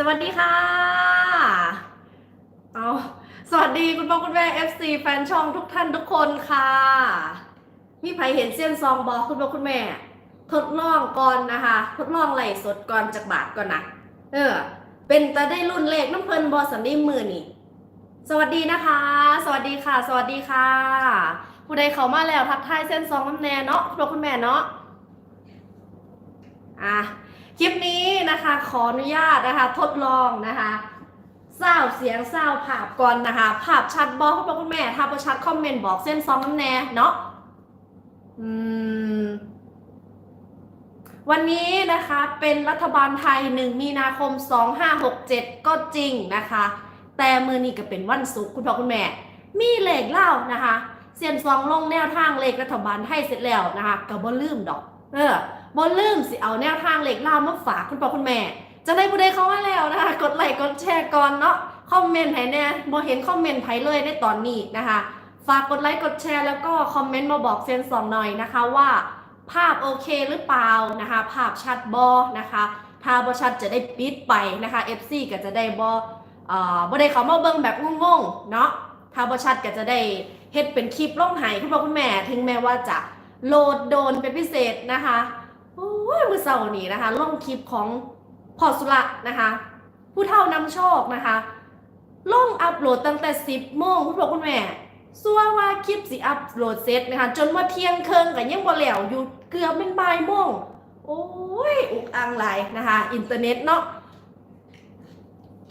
สวัสดีค่ะ เอาสวัสดีคุณพ่อคุณแม่ FC แฟนช่องทุกท่านทุกคนค่ะ มีใครเห็นเส้นซองบอกคุณพ่อคุณแม่ ทดลองก่อนนะคะ ทดลองไหลสดก่อนจากบาทก่อนนะ เออ เป็นตาได้รุ่นเลขน้ำเพลินบอสันดีมือนี่ สวัสดีนะคะ สวัสดีค่ะ สวัสดีค่ะ ผู้ใดเข้ามาแล้วทักทายเส้นซองน้ำแน่เนาะคุณพ่อคุณแม่เนาะ อะ คลิปนี้นะคะขออนุญาตนะคะทดลองนะคะเศร้าเสียงเศร้าภาพก่อนนะคะ ภาพชัดบอกคุณพ่อคุณแม่ ถ้าประชัดคอมเมนต์บอกเส้นซองน้ำแน่เนาะอืมวันนี้นะคะเป็นรัฐบาลไทย 1 มีนาคม 2567 ก็จริงนะคะ แต่มือนี้ก็เป็นวันศุกร์คุณพ่อคุณแม่ มีเลขเล่านะคะ เสียนซองลงแนวทางเลขรัฐบาลไทยเสร็จแล้วนะคะก็บ่ลืมดอก เออ บนลืมสิเอาแนวทางเหล็กล่ามาฝากคุณพ่อคุณแม่ จะได้ผู้ใดเข้ามาแล้วนะคะ กดไลค์กดแชร์ก่อนเนาะคอมเมนต์ให้แน่บ่เห็นคอมเมนต์ไผเลยในตอนนี้นะคะ ฝากกดไลค์กดแชร์แล้วก็คอมเมนต์มาบอกเซนสองหน่อยนะคะว่า ภาพโอเคหรือเปล่านะคะ ภาพชัดบอนะคะถ้าบ่ชัดจะได้ปิดไปนะคะ FC ก็จะได้บ่เอ่อบ่ได้เขามาเบิ่งแบบงงๆเนาะถ้าบ่ชัดก็จะได้เฮ็ดเป็นคลิปล่องให้คุณพ่อคุณแม่ ถึงแม้ว่าจะโหลดโดนเป็นพิเศษนะคะ ยมือเสาร์นี้นะคะลงคลิปของพอสุระนะคะ ผู้เท่านำโชคนะคะลงอัปโหลดตั้งแต่ 10โมงคุณพ่อคุณแม่สัวว่าคลิปสิอัปโหลดเสร็จนะคะ จนว่าเที่ยงเคิงกันยังบ่แล้วอยู่เกือบเป็นบ่ายโมงโอ้ยอุกอังหลายนะคะ อินเทอร์เน็ตเนาะ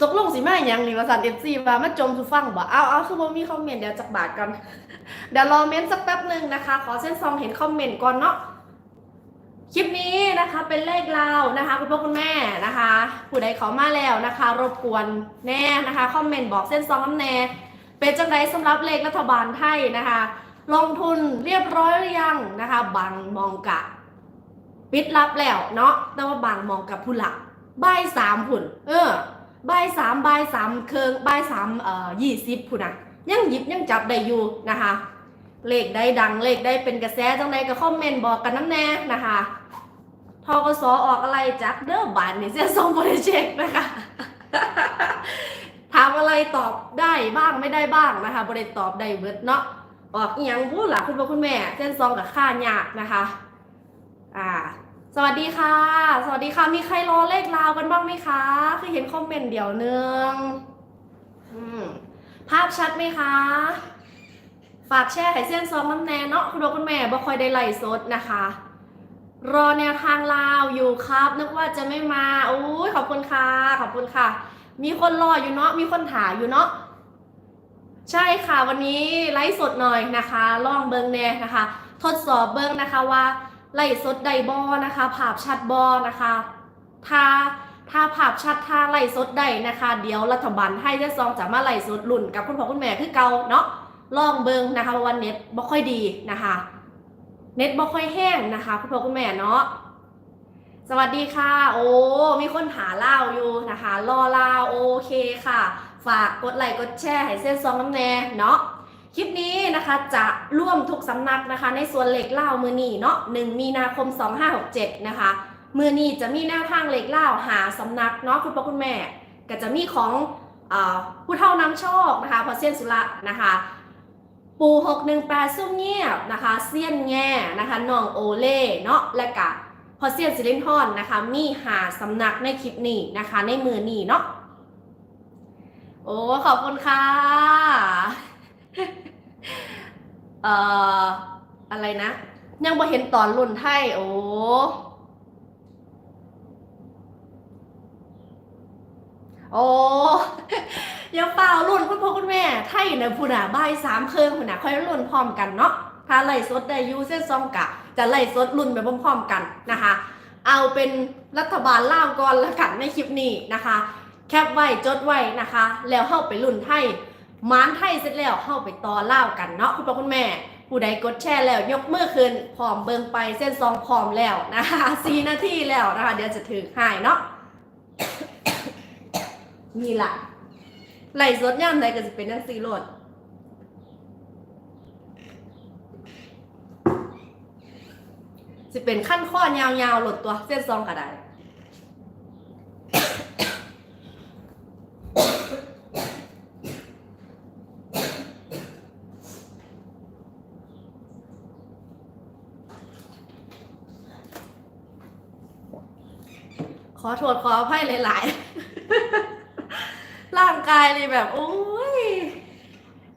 ตกลงสิมาอย่างนี้ว่าสันเอฟซีว่ามาจมสุฟังบ่เอาเอาคือบ่มีคอมเมนต์เดี๋ยวจักบาทก่อนเดี๋ยวรอเม้นต์สักแป๊บหนึ่งนะคะ ขอเส้นซองเห็นคอมเมนต์ก่อนเนาะ คลิปนี้นะคะเป็นเลขลานะคะคุณพ่อคุณแม่นะคะ ผู้ใดเขามาแล้วนะคะ รบกวนแน่นะคะคอมเมนต์บอกเส้นซองน้ำแน่เป็นจังไดสำหรับเลขรัฐบาลไทยนะคะ ลงทุนเรียบร้อยหรือยังนะคะบางมองกะปิดรับแล้วเนาะแต่ว่าบางมองกับผู้หลักบายสามผุนเออบ่ายสามบ่ายสามเคิงบ่ายสามเอ่อยี่สิบผุนอะยังหยิบยังจับได้อยู่นะคะ เลขได้ดังเลขได้เป็นกระแสจังใดก็คอมเมนต์บอกกันน้ำแน่นะคะ ทกสออกอะไรจากเด้อบานนี่เสียส่งบริเช็คนะคะถามอะไรตอบได้บ้างไม่ได้บ้างนะคะบริตอบได้เบิดเนาะออกอียงพูดล่ะคุณพ่อคุณแม่ เส้นซองกับค่ายากนะคะ อ่า สวัสดีค่ะ สวัสดีค่ะ มีใครรอเลขลาวกันบ้างไหมคะ คือเห็นคอมเมนต์เดี๋ยวนึงอืมภาพชัดไหมคะ ฝากแชร์ไข่เส้นซองน้ำแน่เนาะคุณพ่อคุณแม่บ่คอยได้ไล่สดนะคะ รอแนวทางลาวอยู่ครับ นึกว่าจะไม่มาโอ้ยขอบคุณค่ะ ขอบคุณค่ะ มีคนรออยู่เนาะ มีคนถามอยู่เนาะ ใช่ค่ะ วันนี้ไลฟ์สดหน่อยนะคะ ลองเบิ้งแน่นะคะ ทดสอบเบิ้งนะคะว่าไลฟ์สดไดบอนะคะ ภาพชัดบอนะคะถ้าถ้าภาพชัดถ้าไลฟ์สดได้นะคะ เดี๋ยวรัฐบาลให้เส้ซองจะมาไลฟ์สดลุ่นกับคุณพ่อคุณแม่คือเก่าเนาะลองเบิงนะคะว่าเน็ตบ่ค่อยดีนะคะ เน็ตบ่ค่อยแห้งนะคะคุณพ่อคุณแม่เนาะสวัสดีค่ะ โอ้ มีคนหาเล่าอยู่นะคะ รอเล่าโอเคค่ะ ฝากกดไลค์กดแชร์ให้เส้นซองน้ำแน่เนาะคลิปนี้นะคะจะร่วมทุกสำนักนะคะ ในส่วนเหล็กเล่ามือนีเนาะ1มีนาคม 2567 นะคะมือนีจะมีแนวทางเหล็กเล่าหาสำนักเนาะคุณพ่อคุณแม่ ก็จะมีของอผู้เท่านำโชคนะคะพอเซียนสุระนะคะ ปู618ซุ่มเงียบนะคะเซียนแง่นะคะน้องโอเล่เนาะและกะพอเซียนซิลินทอนนะคะ มีหาสำนักในคลิปนี้นะคะ ในมือนี้เนาะโอ้ ขอบคุณค่ะเอ่ออะไรนะ ยังบ่เห็นตอนรุ่นไทยโอ้ โอ้อย่าเปล่ารุ่นคุณพ่อคุณแม่ไทยนะพูน่ะบ่ายสามเคิงพูน่ะค่อยรุ่นพร้อมกันเนาะถ้าไล่สดได้ยูเส้นซองกะ จะไล่สดรุ่นไปพร้อมๆกันนะคะ เอาเป็นรัฐบาลล่าวก่อนละกันในคลิปนี้นะคะ แคปไว้จดไว้นะคะ แล้วเข้าไปรุ่นไทยมานไทยเสร็จแล้วเข้าไปต่อเล่ากันเนาะคุณพ่อคุณแม่ ผู้ใดกดแชร์แล้วยกมือขึ้นพร้อมเบิงไปเส้นซองพร้อมแล้วนะคะสี่นาทีแล้วนะคะ เดี๋ยวจะถือให้เนาะ นี่ล่ะไหลสดย่ามใดก็จะเป็นนังสีหลดจะเป็นขั้นข้อยาวๆหลดตัวเส้นซองก็ได้ขอโทษขออภัยหลาย ๆ กายนี่แบบ โอ้ย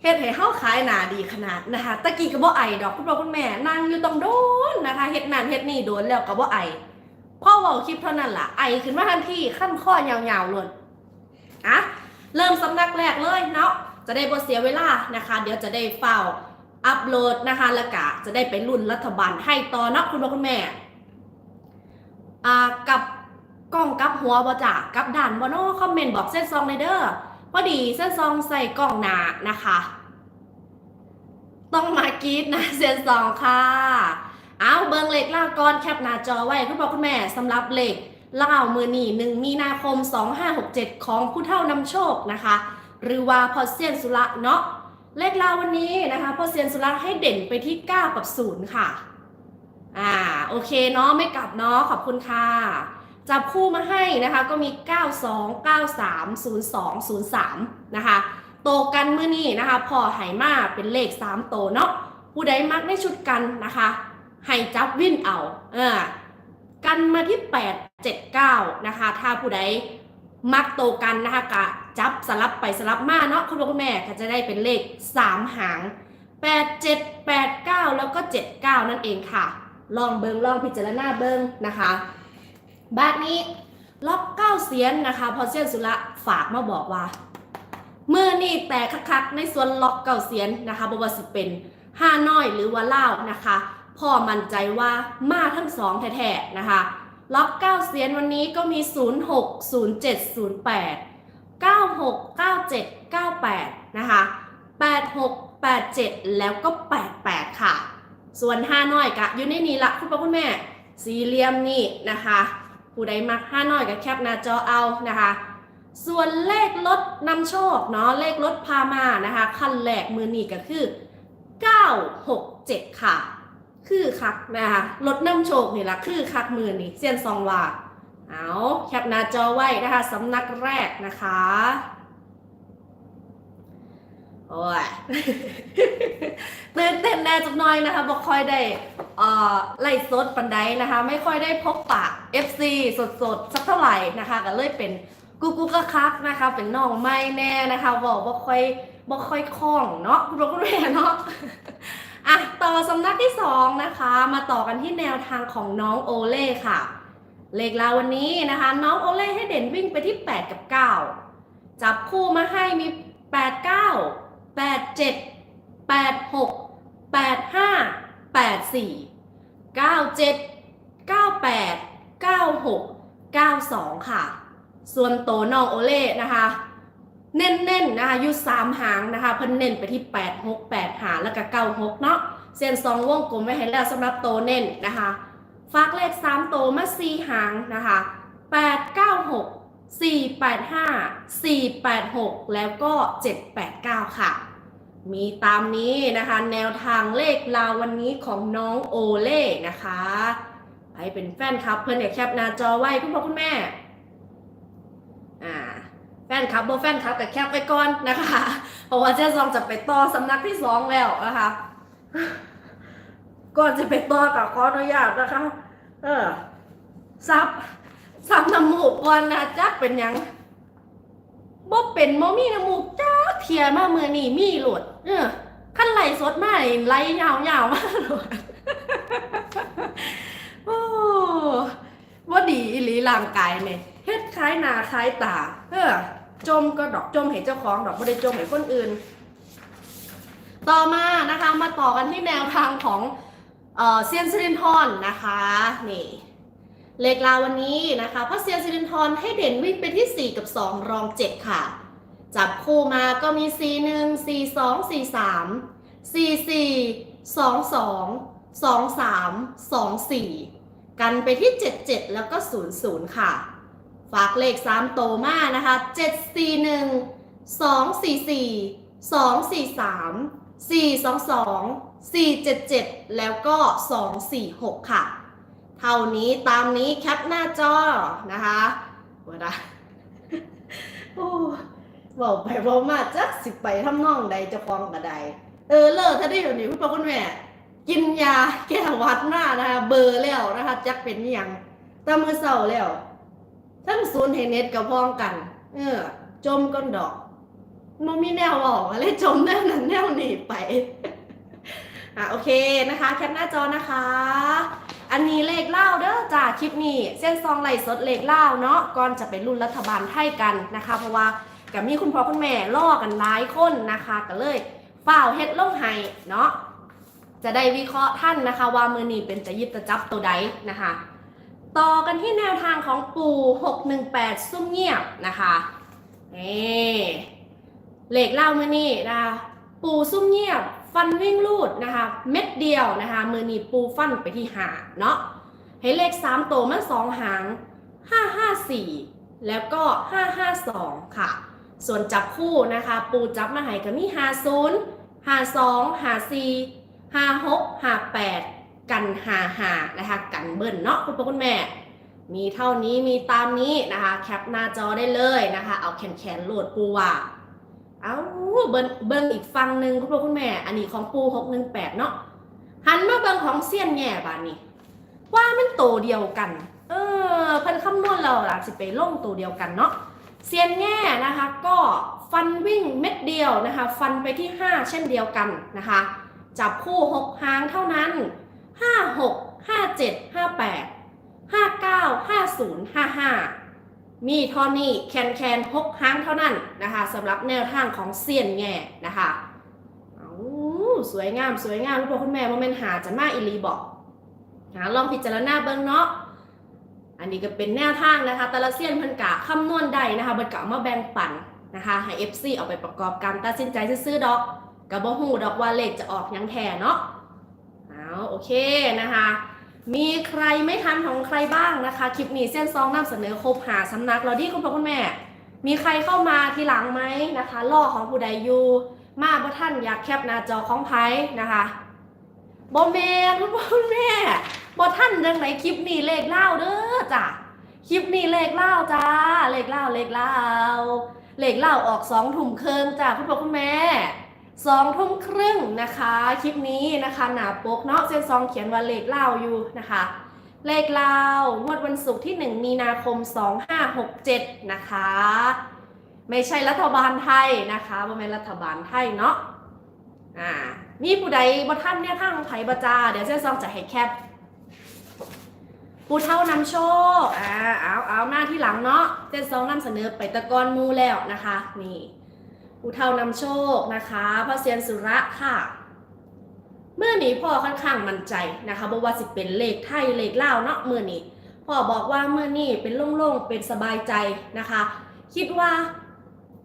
เฮ็ดให้เฮาขายหนาดีขนาดนะคะตะกี้ก็บ่ไอดอกคุณพ่อคุณแม่นั่งอยู่ตรงโดนนะคะเฮ็ดนั่นเฮ็ดนี่โดนแล้วก็บ่ไอพ่อเว้าคลิปเท่านั้นล่ะไอขึ้นมาทันทีขั้นข้อยาวๆเลยอะเริ่มสำนักแรกเลยเนาะจะได้บ่เสียเวลานะคะ เดี๋ยวจะได้เฝ้าอัปโหลดนะคะแล้วก็จะได้ไปรุ่นรัฐบาลให้ต่อเนาะคุณพ่อคุณแม่อ่ากับกล้องกับหัวบ่จ้ะกับด่านบ่เนาะคอมเมนต์บอกเส้นซองในเด้อ พอดีเส้นซองใส่กล้องหนานะคะ ต้องมากีดนะเส้นซองค่ะเอาเบิงเลขล่าก่อนแคปหน้าจอไว้คุณพ่อคุณแม่สำหรับเลขล่ามือนี่หนึ่งมีนาคม 2567 ของผู้เท่านำโชคนะคะ หรือว่าพอเซียนสุระเนาะเลขล่าวันนี้นะคะพอเซียนสุระให้เด่นไปที่ 9 กับ 0 ค่ะ อ่า โอเคเนาะไม่กลับเนาะขอบคุณค่ะ จับคู่มาให้นะคะก็มี 92 93 02 03 นะคะ โตกันเมื่อนี้นะคะ พอไหมาเป็นเลข 3 โตเนาะผู้ใดมักในชุดกันนะคะให้จับวินเอาเออกันมาที่ 8 7 9 นะคะ ถ้าผู้ใดมักโตกันนะคะกะจับสลับไปสลับมาเนาะคุณพ่อคุณแม่ก็จะได้เป็นเลข 3 หาง 8 7 8 9 แล้วก็ 7 9 นั่นเองค่ะ ลองเบิงลองพิจารณาเบิงนะคะ บ้านนี้ล็อกเก้าเสียนนะคะ พอเซียนสุระฝากมาบอกว่าเมื่อนี่แต่คักๆในส่วนล็อกเก้าเสียนนะคะบว่าสิเป็นห้าน้อยหรือว่าเล่านะคะ พ่อมั่นใจว่ามาทั้งสองแท้ๆนะคะ ล็อกเก้าเสียนวันนี้ก็มี 06 07 08 96 97 98 นะคะ 86 87 แล้วก็ 88 ค่ะ ส่วนห้าน้อยกะอยู่ในนี้ละคุณพ่อคุณแม่ สี่เหลี่ยมนี่นะคะ ผู้ใดมักห้าน้อยก็แคปหน้าจอเอานะคะ ส่วนเลขรถนำโชคเนาะเลขรถพามานะคะคันแรกมือนี่ก็คือ 967 ค่ะ คือคักนะคะรถนำโชคนี่ละคือคักมือนี่เซียนซองว่าเอาแคปหน้าจอไว้นะคะสำนักแรกนะคะ โอ้ยตื่นเต้นแน่จักหน่อยนะคะบ่ค่อยได้เอ่อไล่สดปันไดนะคะ ไม่ค่อยได้พบปะ FC สดๆสักเท่าไหร่นะคะ ก็เลยเป็นกูกูก็คักนะคะ เป็นน้องไม่แน่นะคะบอกบ่ค่อยบ่ค่อยคล่องเนาะคุณพ่อคุณแม่เนาะอะต่อสำนักที่สองนะคะ มาต่อกันที่แนวทางของน้องโอเล่ค่ะ เลขลาวันนี้นะคะ น้องโอเล่ให้เด่นวิ่งไปที่ 8 กับ 9 จับคู่มาให้มี 8 9 8 7 8 6 8 5 8 4 9 7 9 8 9 6 9 2 ค่ะ ส่วนโตน้องโอเล่นะคะ เน้นๆนะคะยุสามหางนะคะ เพิ่นเน้นไปที่ 8 6 8 หางแล้วก็9 6 เนาะเส้นสองวงกลมไว้ให้แล้วสำหรับโตเน้นนะคะฝากเลข3โตมา4หางนะคะ 8 9 6 4 8 5 4 8 6 แล้วก็ 7 8 9 ค่ะ มีตามนี้นะคะ แนวทางเลขลาววันนี้ของน้องโอเล่นะคะใครเป็นแฟนคลับเพื่อนอยากแคปหน้าจอไว้คุณพ่อคุณแม่อ่าแฟนคลับโบแฟนคลับกับแคปไปก่อนนะคะ เพราะว่าเจ๊ซองจะไปต่อสำนักที่สองแล้วนะคะก่อนจะไปต่อกับขออนุญาตนะคะ เออซับ ซับน้ำมูกก่อนนะจักเป็นหยังบ่เป็นบ่มีน้ำมูกจ้าเทียมาเมื่อนี่มีหลดเออขั้นไหลสดมานี่ไหลยาวๆมาโหลดโอ้ว่าดีอีหลีร่างกายเนี่ยเฮ็ดคล้ายนาคล้ายตา เออจมก็ดอกจมเห็นเจ้าของดอกไม่ได้จมเห็นคนอื่น ต่อมานะคะมาต่อกันที่แนวทางของเออเซียนซิลินทอนนะคะนี่ เลขลาวันนี้นะคะพราะเซียนซิลินทอนให้เด่นวิ่งไปที่ 4 กับ 2 รอง 7 ค่ะ จับคู่มาก็มี 4 1 4 2 4 3 4 4 2 2 2 3 2 4 กันไปที่ 77 แล้วก็ 00 ค่ะ ฝากเลข 3 โตมานะคะ 7 4 1 2 4 4 2 4 3 4 2 2 4 7 7 แล้วก็ 2 4 6 ค่ะ เท่านี้ตามนี้แคปหน้าจอนะคะว่าได้โอ้บอกไปบอกมาจักสิไปทำน่องใดจะคลองกระไดเออเลิกถ้าได้อยู่นี่คุณพ่อคุณแม่ กินยาแก้หวัดมานะคะเบอร์แล้วนะคะจักเป็นยังตามือเศร้าแล้ว ทั้งศูนย์ให้เน็ตกับพ้องกัน เออ จมก้นดอกมันมีแนวบอกอะไรจมแนวนั้นแนวนี้ไปอะโอเคนะคะ แคปหน้าจอนะคะ อันนี้เลขเล่าเด้อจ้าคลิปนี้เส้นซองไหลสดเลขเล่าเนาะก่อนจะไปรุ่นรัฐบาลไทยกันนะคะ เพราะว่ากับมีคุณพ่อคุณแม่ล่อกันหลายคนนะคะก็เลยเฝ้าเฮ็ดลงไห้เนาะจะได้วิเคราะห์ท่านนะคะ ว่ามือนี้เป็นจะยิบจะจับตัวใดนะคะ ต่อกันที่แนวทางของปู่ 618 ซุ่มเงียบนะคะนี่เลขเล่ามือนี้นะคะปู่ซุ่มเงียบ ฟันวิ่งลูดนะคะ เม็ดเดียวนะคะ มือนีปูฟันไปที่หาเนาะให้เลข 3 โตวมันสองหาง 554 แล้วก็ 552 ค่ะ ส่วนจับคู่นะคะ ปูจับมาให้ก็มี50 52 54 56 58 กัน55นะคะ กันเบิ้ลเนาะคุณพ่อคุณแม่ มีเท่านี้มีตามนี้นะคะ แคปหน้าจอได้เลยนะคะ เอาแขนแขนโหลดปูว่า เอาเบิ้งเบิ้งอีกฟังหนึ่งคุณพ่อคุณแม่ อันนี้ของปู618เนาะหันมาเบิ้งของเซียนแง่บานนี้ ว่ามันโตเดียวกัน เออเพิ่นคำนวณเราล่ะสิไปลงตัวเดียวกันเนาะเซียนแง่นะคะก็ฟันวิ่งเม็ดเดียวนะคะ ฟันไปที่ 5 เช่นเดียวกันนะคะ จับคู่ 6 หางเท่านั้น 5 6 5 7 5 8 5 9 5 0 5 5 มีเทอนี่แคนแคนหกหางเท่านั้นนะคะสำหรับแนวทางของเซียนแง่นะคะอสวยงามสวยงามคุณพ่อคุณแม่โมเมนหาจะมาอิลีบอกหาลองพิจารณาเบิ้งเนาะอันนี้ก็เป็นแนวทางนะคะแต่ละเซียนเพิ่นกะคำนวณได้นะคะเบิดกะเอามาแบ่งปันนะคะให้ FC เอาไปประกอบการตัดสินใจซื้อดอกกับบ่ฮู้ดอกว่าเลขจะออกยังแท้เนาะเอาโอเคนะคะ มีใครไม่ทันของใครบ้างนะคะ คลิปนี้เส้นซองนำเสนอครบหาสำนักเราดีคุณพ่อคุณแม่ มีใครเข้ามาทีหลังไหมนะคะล่อของผู้ใดอยู่มาบ่ท่านอยากแคปหน้าจอของไพ่นะคะบอแมนคุณพ่อคุณแม่บ่ท่านจังไหนคลิปนี้เลขเล่าเด้อจ้ะคลิปนี้เลขเล่าจ้าเลขเล่าเลขเล่าเลขเล่าออกสองถุ่มเคิงจ้ะคุณพ่อคุณแม่ สองทุ่มครึ่งนะคะคลิปนี้นะคะหนาปกเนาะเส้นซองเขียนว่าเลขเล่าอยู่นะคะ เลขลางวดวันศุกร์ที่ 1 มีนาคม 2567 นะคะ ไม่ใช่รัฐบาลไทยนะคะบ่แม่นรัฐบาลไทยเนาะอ่ามีผู้ใดบ่ท่านเนี่ยทางไผบจาเดี๋ยวเส้นซองจะให้แคปผู้เท่านำโชคอ่าเอาเอาหน้าที่หลังเนาะเส้นซองนำเสนอไปตะกอนมูแล้วนะคะ นี่ ผู้เทานำโชคนะคะพระเซียนสุระค่ะ เมื่อนี้พ่อค่อนข้างมั่นใจนะคะบอกว่าสิเป็นเลขไทยเลขเลาเนาะเมื่อนี้พ่อบอกว่าเมื่อนี้เป็นโล่งๆเป็นสบายใจนะคะ คิดว่า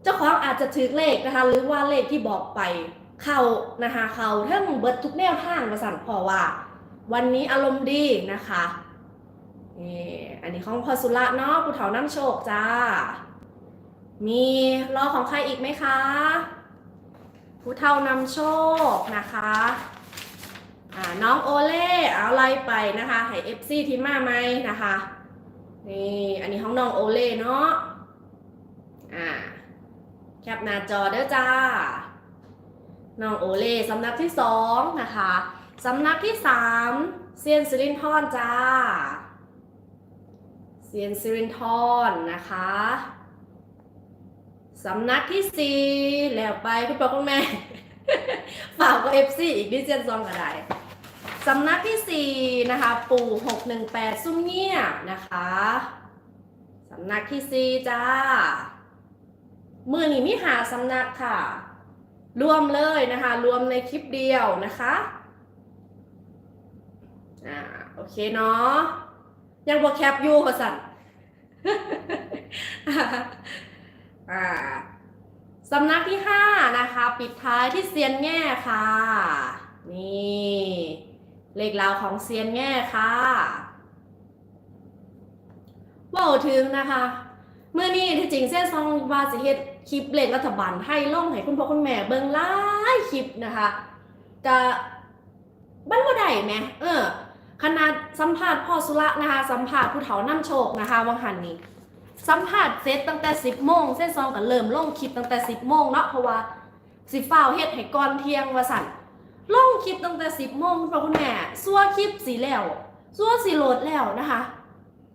เจ้าของอาจจะถือเลขนะคะ หรือว่าเลขที่บอกไปเข้านะคะเขาทั้งเบิดทุกแนวทางมาสั่นพ่อว่า วันนี้อารมณ์ดีนะคะนี่อันนี้ของพ่อสุระเนาะผู้เฒ่าน้ำโชคจ้า มีรอของใครอีกไหมคะ ผู้เฒ่านำโชคนะคะน้องโอเล่เอาไล่ไปนะคะให้เอฟซีทีมมาไหมนะคะนี่อันนี้ของน้องโอเล่เนาะอ่าแคปหน้าจอเด้อจ้าน้องโอเล่สำนักที่สองนะคะสำนักที่สามเซียนซิรินทอนจ้าเซียนซิรินทอนนะคะ สำนักที่สี่แล้วไปคุณพ่อคุณแม่ ฝากกับเอฟซีอีกดิเซนซองก็ได้สำนักที่4นะคะ ปู่618ซุ้มเงียบนะคะสำนักที่4จ้ามือนี้มีหาสำนักค่ะ รวมเลยนะคะ รวมในคลิปเดียวนะคะอ่าโอเคเนาะยังบอแคปอยู่ขอสั่น อ่าสำนักที่5นะคะ ปิดท้ายที่เซียนแง่ค่ะ นี่เลขราวของเซียนแง่ค่ะว่าถึงนะคะเมื่อนี้ที่จริงเส้นซองวาสิเฮ็ดคลิปเลขรัฐบาลไทยล่องให้คุณพ่อคุณแม่เบิ่งหลายคลิปนะคะกะบ้านบ่ได้แหมเออขนาดสัมภาษณ์พ่อสุระนะคะ สัมภาษณ์ผู้เฒ่านำโชคนะคะวังหันนี้ สัมภาษณ์เสร็จตั้งแต่ 10โมงเส้นซองก็เริ่มลงคลิปตั้งแต่ 10โมงเนาะเพราะว่าสิฟ้าวเฮ็ดให้ก่อนเที่ยงว่าสั่นลงคลิปตั้งแต่ 10โมงคุณพ่อคุณแม่ซัวคลิปสีแล้วซัวสีโหลดแล้วนะคะ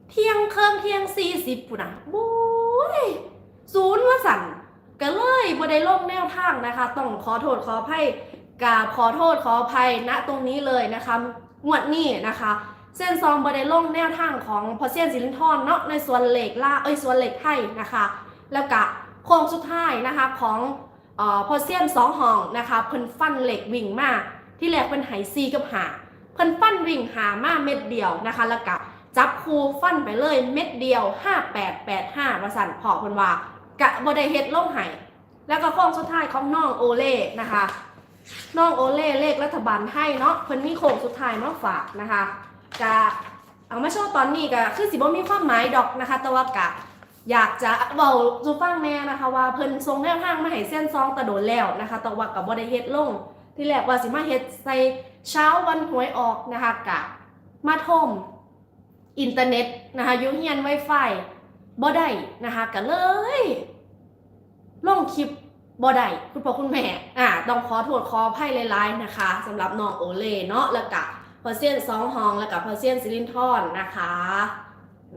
เที่ยงเครื่องเที่ยงสี่สิบปุ่นะบุ้ยศูนย์ว่าสั่นก็เลยบ่ได้ลงแนวทางนะคะ ต้องขอโทษขออภัยกราบขอโทษขออภัยณตรงนี้เลยนะคะงวดนี้นะคะ เส้นซองบ่ได้ลงแนวทางของพอเซียนสิรินทรเนาะในส่วนเหล็กล่าเอ้ยส่วนเหล็กไทยนะคะ แล้วก็โค้งสุดท้ายนะคะของเอ่อพอเซียนสองห้องนะคะเพิ่นฟันเหล็กวิ่งมาที่แรกเป็นไหซีกับหาเพิ่นฟันวิ่งหามาเม็ดเดียวนะคะแล้วก็จับคูฟันไปเลยเม็ดเดียว 5885ว่าสั่นพอเพิ่นว่ากะบ่ได้เฮ็ดลงให้แล้วก็โค้งสุดท้ายของน้องโอเล่นะคะน้องโอเล่เลขรัฐบาลไทยเนาะเพิ่นมีโค้งสุดท้ายมาฝากนะคะ กะเอามาโชว์ตอนนี้ก็คือสิบ่มีความหมายดอกนะคะ แต่ว่ากะอยากจะเบาจูฟังแน่นะคะ ว่าเพิ่นทรงแนวทางมาให้เส้นซองตะโดนแล้วนะคะ แต่ว่ากับบ่ได้เฮ็ดลง ที่แรกว่าสิมาเฮ็ดใส่เช้าวันหวยออกนะคะกะมาท่มอินเทอร์เน็ตนะคะยูเฮียน Wi-Fi บ่ได้นะคะก็เลยลงคลิปบ่ได้คุณพ่อคุณแม่อ่าต้องขอโทษขออภัยหลายๆนะคะสำหรับน้องโอเล่เนาะแล้วก็เพอเซียนสองฮองแล้วก็เพอเซียนซิลินทอนนะคะ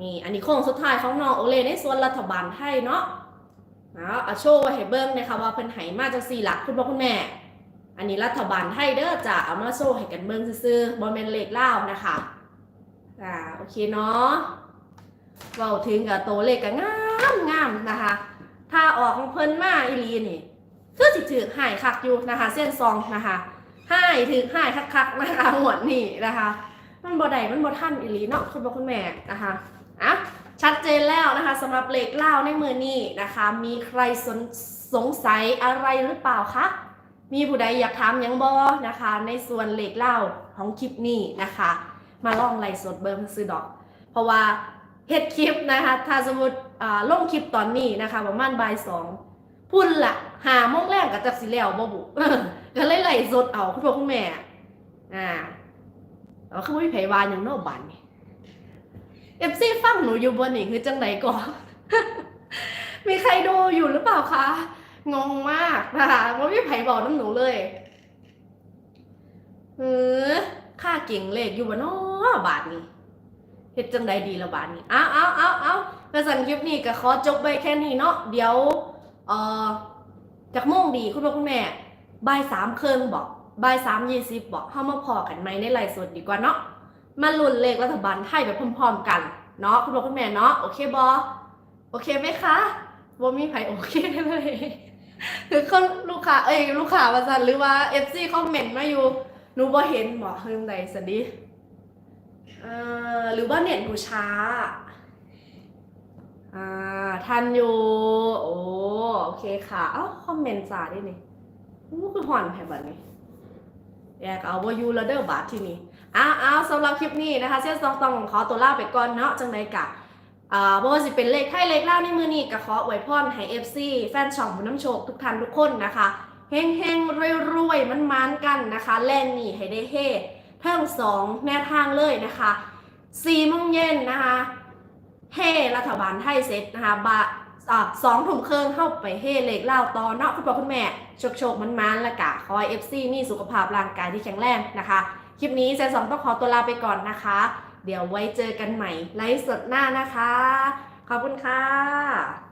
นี่อันนี้โค้งสุดท้ายของน้องโอเลในส่วนรัฐบาลไทยเนาะนะเอาโชว์ไว้ให้เบิ้งนะคะว่าเพิ่นไหมาจากสี่หลักคุณพ่อคุณแม่ อันนี้รัฐบาลไทยเด้อจะเอามาโชว์ให้กันเบิ้งซื่อๆบอมเมนเลขเล่านะคะอ่าโอเคเนาะเว้าถึงกับโตเลขก็งามงามนะคะ ถ้าออกของเพิ่นมาอีลีนี่คือสิถือหายคักอยู่นะคะ เส้นซองนะคะ หายถือหายคักๆนะคะหมวดนี่นะคะ มันบ่ได้มันบ่ทันอีหลีเนาะคุณพ่อคุณแม่นะคะอะชัดเจนแล้วนะคะสำหรับเล็กเล่าในมือนี้นะคะ มีใครสนสงสัยอะไรหรือเปล่าคะมีผู้ใดอยากถามยังบอนะคะ ในส่วนเล็กเล่าของคลิปนี้นะคะ มาลองไล่สดเบิ่งซื้อดอก เพราะว่าเฮ็ดคลิปนะคะถ้าสมมติอ่าลงคลิปตอนนี้นะคะ ประมาณบ่ายสองพุ่นละหาโมงแรกกับจักสิแล้วบ่บุ ก็เลยไหลสดเอาคุณพ่อคุณแม่ อ่าอ๋อคือไม่ไผวานอย่างนอกบันนี่เอฟซีฟังหนูอยู่บนนี่คือจังไหนก่อน มีใครดูอยู่หรือเปล่าคะ งงมากนะคะว่าพี่ไผ่บอกน้ำหนูเลยเออค่าเก่งเลขอยู่บนนอบาทนี่เฮ็ดจังใดดีละบาทนี่เอาเอาเอาเอากระสันคลิปนี้ก็ขอจบไปแค่นี้เนาะ เดี๋ยว เอ่อจากโมงดีคุณพ่อคุณแม่ บ่ายสามเครึ่งบอกบ่ายสามยี่สิบบอกเข้ามาพอกันไหมในไลฟ์สดดีกว่าเนาะมาลุ้นเลขรัฐบาลไทยไปพร้อมๆกันเนาะคุณพ่อคุณแม่เนาะโอเคบอโอเคไหมคะว่ามีใครโอเคเลยคือคนลูกค้าเอ้ยลูกค้าว่าสันหรือว่าเอฟซีคอมเมนต์มาอยู่หนูบ่เห็นบอกเรื่องใดสดิเอ่อหรือว่าเน็ตหนูช้าอ่าทันอยู่โอ้โอเคค่ะเอ้าคอมเมนต์จ่าได้นี่ อู้คือห่อนแผ่บัดนี้แยกเอาวายูแล้วเดอร์บาทที่นี่อ้าวอ้าวสำหรับคลิปนี้นะคะเส้นซองตองขอตัวลาไปก่อนเนาะจังไดกะอ่าบ่ว่าสิเป็นเลขไทยเลขเล่าในมือนี้ก็ขออวยพรให้ FC แฟนช่องบุญน้ำโชคทุกท่านทุกคนนะคะเฮงเฮงรวยรวยมันมันกันนะคะแล่นนี่ให้ได้เฮทั้งสองแนวทางเลยนะคะสี่โมงเย็นนะคะเฮรัฐบาลไทยเสร็จนะคะบาอ่า สองถุงเครื่องเข้าไปเฮเลกเล่าต่อเนาะคุณพ่อคุณแม่โชคโชคมันมันๆละกะคอย FC มีสุขภาพร่างกายที่แข็งแรงนะคะ คลิปนี้แซนสองต้องขอตัวลาไปก่อนนะคะ เดี๋ยวไว้เจอกันใหม่ไลฟ์สดหน้านะคะ ขอบคุณค่ะ